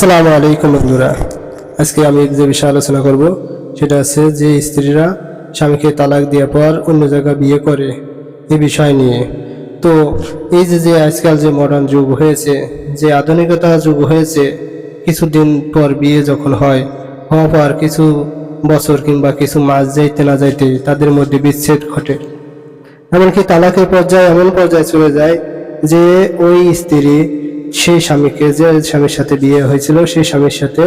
আসসালামু আলাইকুম বন্ধুরা। আজকে আমি যে বিষয়ে আলোচনা করব, সেটা আছে যে স্ত্রীরা স্বামীকে তালাক দেওয়ার পর অন্য জায়গায় বিয়ে করে এই বিষয় নিয়ে। তো এই যে যে আজকাল যে মডার্ন যুগ হয়েছে, যে আধুনিকতা যুগ হয়েছে, কিছুদিন পর বিয়ে যখন হয়, হওয়ার পর কিছু বছর কিংবা কিছু মাস যাইতে না যাইতে তাদের মধ্যে বিচ্ছেদ ঘটে। এমনকি তালাকের পর্যায়ে এমন পর্যায়ে চলে যায় যে ওই স্ত্রী সেই স্বামীকে যে স্বামীর সাথে বিয়ে হয়েছিল, সেই স্বামীর সাথে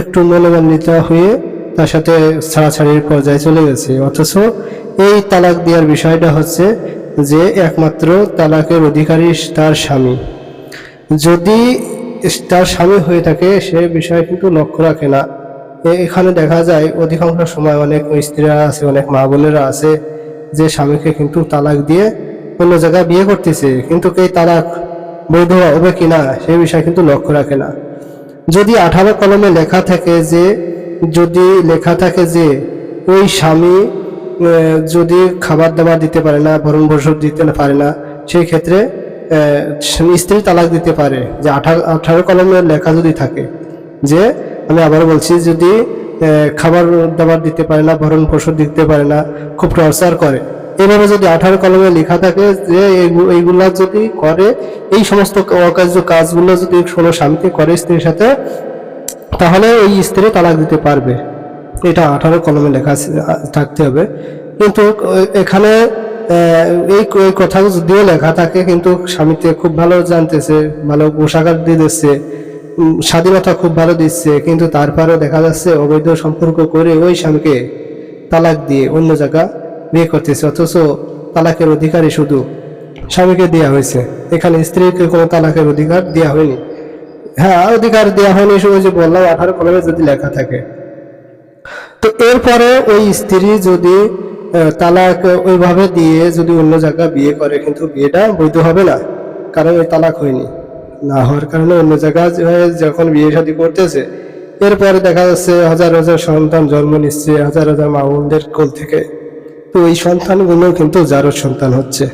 একটু মনোমান্বিত হয়ে তার সাথে ছাড়াছাড়ির পর্যায়ে চলে গেছে। অথচ এই তালাক দেওয়ার বিষয়টা হচ্ছে যে একমাত্র তালাকের অধিকারী তার স্বামী। যদি তার স্বামী হয়ে থাকে, সে বিষয়ে কিন্তু লক্ষ্য রাখে না। এখানে দেখা যায় অধিকাংশ সময় অনেক স্ত্রীরা আছে, অনেক মা বোনেরা আছে, যে স্বামীকে কিন্তু তালাক দিয়ে অন্য জায়গায় বিয়ে করতেছে। কিন্তু এই তালাক বৈধ হবে কিনা সেই বিষয়ে কিন্তু লক্ষ্য রাখে না। যদি আঠারো কলমে লেখা থাকে যে, যদি লেখা থাকে যে, ওই স্বামী যদি খাবার দাবার দিতে পারে না, ভরণ পোষণ দিতে পারে না, সেই ক্ষেত্রে স্ত্রী তালাক দিতে পারে। যে আঠারো আঠারো কলমে লেখা যদি থাকে যে, আমি আবার বলছি যদি খাবার দাবার দিতে পারে না, ভরণ পোষণ দিতে পারে না, খুব টর্চার করে এভাবে যদি আঠারো কলমে লেখা থাকে যে এইগু- এইগুলা যদি করে, এই সমস্ত অকার্য কাজগুলো যদি কোনো স্বামীকে করে স্ত্রীর সাথে, তাহলে ওই স্ত্রী তালাক দিতে পারবে। এটা আঠারো কলমে লেখা থাকতে হবে। কিন্তু এখানে এই এই কথা যদিও লেখা থাকে, কিন্তু স্বামীতে খুব ভালো জানতেছে, ভালো পোশাকার দিয়ে দিচ্ছে স্বাধীনতা খুব ভালো দিচ্ছে, কিন্তু তারপরেও দেখা যাচ্ছে অবৈধ সম্পর্ক করে ওই স্বামীকে তালাক দিয়ে অন্য জায়গা বিয়ে করতেছে, অথচ তালাকের অধিকারই শুধু স্বামীকে দেওয়া হয়েছে। এখানে স্ত্রীকে কোনো তালাকের অধিকার দেওয়া হয়নি। হ্যাঁ অধিকার দেওয়া হয়নি শুধু যে বললাম, আঠারো কলমে যদি লেখা থাকে। তো এরপরে ওই স্ত্রী যদি তালাক ওইভাবে দিয়ে যদি অন্য জায়গায় বিয়ে করে, কিন্তু বিয়েটা বৈধ হবে না, কারণ ওই তালাক হয়নি। না হওয়ার কারণে অন্য জায়গায় যখন বিয়ে শাদী করতেছে, এরপরে দেখা যাচ্ছে হাজার হাজার সন্তান জন্ম নিচ্ছে, হাজার হাজার মা বোনদের কোল থেকে। তো এই সন্তানগুলো কিন্তু যারও সন্তান হচ্ছে।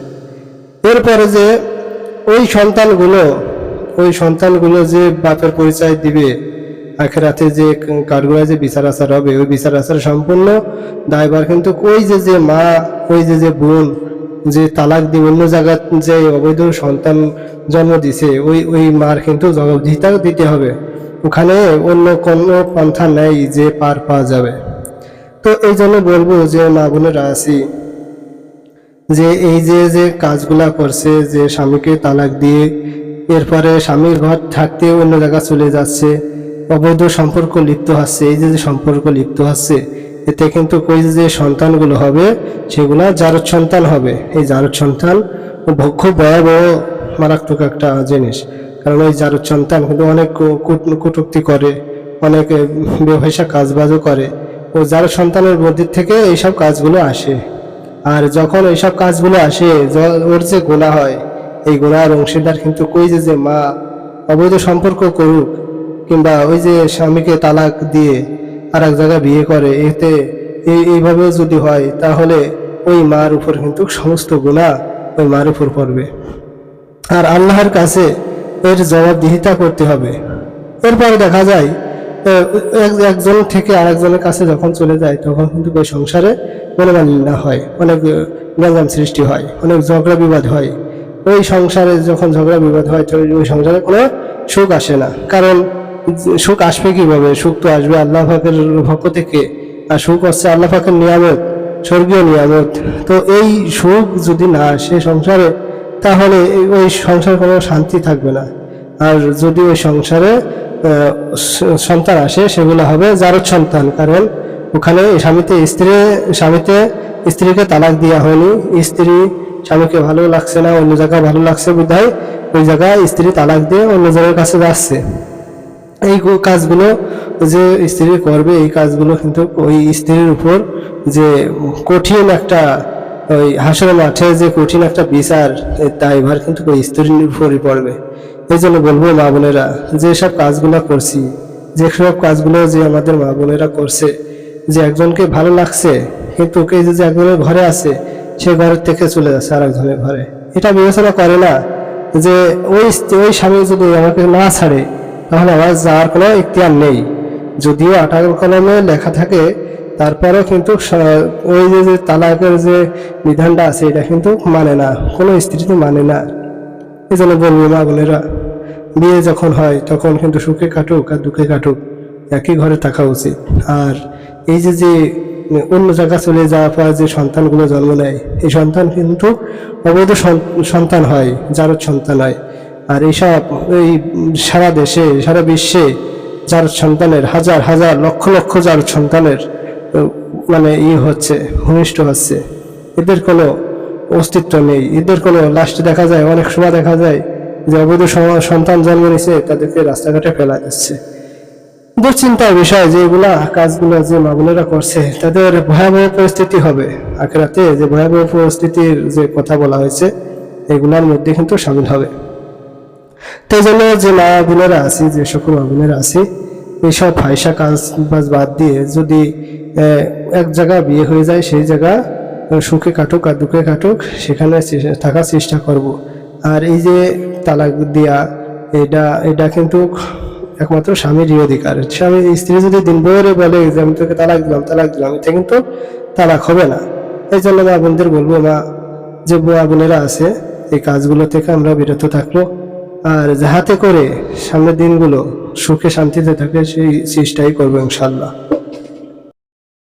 এরপরে যে ওই সন্তানগুলো ওই সন্তানগুলো যে বাপের পরিচয় দিবে, আখেরাতে যে কাঠগোড়া যে বিচার আচার হবে, ওই বিচার আচার সম্পূর্ণ দায়ভার কিন্তু ওই যে যে মা, ওই যে যে বোন, যে তালাক দিয়ে অন্য জায়গায় যে অবৈধ সন্তান জন্ম দিছে, ওই ওই মার কিন্তু জবাবদিহিতা দিতে হবে। ওখানে অন্য কোনো পন্থা নেই যে পার পাওয়া যাবে। তো এই জন্য বলব যে মা বোনেরা আছি, যে এই যে যে কাজগুলা করছে, যে স্বামীকে তালাক দিয়ে এরপরে স্বামীর ঘর থাকতে অন্য জায়গা চলে যাচ্ছে, অবৈধ সম্পর্ক লিপ্ত হচ্ছে, এই যে যে সম্পর্ক লিপ্ত হচ্ছে, এতে কিন্তু ওই যে সন্তানগুলো হবে, সেগুলা জারদ সন্তান হবে। এই জারদ সন্তান ভ- খুব ভয়াবহ, মারাত্মক একটা জিনিস। কারণ ওই জারদ সন্তান কিন্তু অনেক কটূক্তি করে, অনেক ব্যবসা কাজবাজও করে। ও যার সন্তানের মধ্যে থেকে এইসব কাজগুলো আসে। আর যখন এইসব কাজগুলো আসে ওর যে গোনা হয়, এই গোনার অংশীদার কিন্তু কই যে মা অবৈধ সম্পর্ক করুক কিংবা ওই যে স্বামীকে তালাক দিয়ে আর এক জায়গায় বিয়ে করে, এতে এই এইভাবেও যদি হয়, তাহলে ওই মার উপর কিন্তু সমস্ত গুণা ওই মার উপর পড়বে। আর আল্লাহর কাছে এর জবাবদিহিতা করতে হবে। এরপরে দেখা যায় একজন থেকে আরেকজনের কাছে যখন চলে যায় তখন কিন্তু ওই সংসারে মনোমালিন্য হয় অনেক আহ, গ্যাঞ্জাম সৃষ্টি হয় অনেক ঝগড়া বিবাদ হয়। ওই সংসারে যখন ঝগড়া বিবাদ হয় তো ওই সংসারে কোনো সুখ আসে না। কারণ সুখ আসবে কীভাবে? সুখ তো আসবে আল্লাহ পাকের পক্ষ থেকে। আর সুখ হচ্ছে আল্লাহ নিয়ামত স্বর্গীয় নিয়ামত। তো এই সুখ যদি না আসে সংসারে তাহলে ওই সংসারে কোনো শান্তি থাকবে না। আর যদি ওই সংসারে সন্তান আসে, সেগুলো হবে জারদ সন্তান। কারণ ওখানে স্বামীতে স্ত্রী, স্বামীতে স্ত্রীকে তালাক দেওয়া হয়নি। স্ত্রী স্বামীকে ভালো লাগছে না, অন্য জায়গায় ভালো লাগছে বিধায় ওই জায়গায় স্ত্রী তালাক দিয়ে অন্য জায়গার কাছে যাচ্ছে। এই কাজগুলো যে স্ত্রী করবে, এই কাজগুলো কিন্তু ওই স্ত্রীর উপর যে কঠিন একটা, ওই হাসের মাঠে যে কঠিন একটা বিচার দায়ভার কিন্তু ওই স্ত্রীর উপরই পড়বে। এই জন্য বলব মা বোনেরা, যে সব কাজগুলো করছি, যে সব কাজগুলো যে আমাদের মা বোনেরা করছে, যে একজনকে ভালো লাগছে কিন্তু এই যে একজনের ঘরে আছে, সে ঘরের থেকে চলে যাচ্ছে আর একজনের ঘরে। এটা বিবেচনা করে না যে ওই ওই স্বামী যদি আমাকে না ছাড়ে, তাহলে আমার যাওয়ার কোনো ইখতিয়ার নেই। যদিও আটাল কলমে লেখা থাকে, তারপরেও কিন্তু ওই যে যে তালাকের যে বিধানটা আছে, এটা কিন্তু মানে না, কোনো স্ত্রী তো মানে না। এই জন্য বলব মা বোনেরা বিয়ে যখন হয়, তখন কিন্তু সুখে কাটুক আর দুঃখে কাটুক, একই ঘরে থাকা উচিত। আর এই যে যে অন্য জায়গা চলে যাওয়ার পর যে সন্তানগুলো জন্ম নেয়, এই সন্তান কিন্তু অবৈধ সন- সন্তান হয় যার সন্তান হয়। আর এইসব এই সারা দেশে, সারা বিশ্বে যার সন্তানের হাজার হাজার, লক্ষ লক্ষ যার সন্তানের মানে ই হচ্ছে ভূমিষ্ঠ হচ্ছে। এদের কোনো অস্তিত্ব নেই, এদের কোনো লাস্টে দেখা যায়, অনেক সময় দেখা যায় যে অবৈধ সন্তান জন্ম নিছে তাদেরকে রাস্তাঘাটে ফেলা যাচ্ছে। দুশ্চিন্তার বিষয় যে এগুলা কাজগুলো যে মামুনেরা করছে, তাদের ভয়াবহ পরিস্থিতি হবে। আখেরাতে যে ভয়াবহ পরিস্থিতির যে কথা বলা হয়েছে, এগুলার মধ্যে কিন্তু সামিল হবে। তাই জন্য যে মা বোনেরা আছি, যে সকল মা বোনেরা আছি এইসব ফাইসা কাজ বাজ বাদ দিয়ে যদি এক জায়গা বিয়ে হয়ে যায়, সেই জায়গা সুখে কাটুক আর দুঃখে কাটুক, সেখানে থাকার চেষ্টা করব। আর এই যে তালাক দেয়া, এটা এটা কিন্তু একমাত্র স্বামীরই অধিকার। স্বামী, স্ত্রী যদি দিন ভরে বলে যে আমি তোকে তালাক দিলাম তালাক দিলাম, এটা কিন্তু তালাক হবে না। এই জন্য মা বোনদের বলব, মা, যে মা বোনেরা আছে, এই কাজগুলো থেকে আমরা বিরত থাকব। আর যাহাতে করে সামনের দিনগুলো সুখে শান্তিতে থাকে, সেই চেষ্টাই করব ইনশাল্লাহ